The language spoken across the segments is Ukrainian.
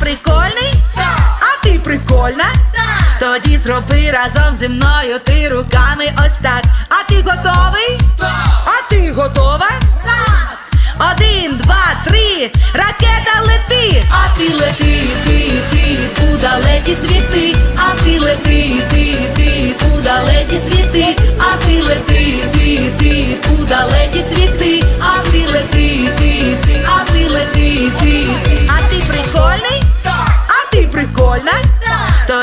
прикольний? А ти прикольна? Тоді зроби разом зі мною ти руками ось так. А ти готовий?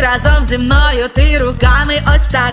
разом зі мною ти руками ось так.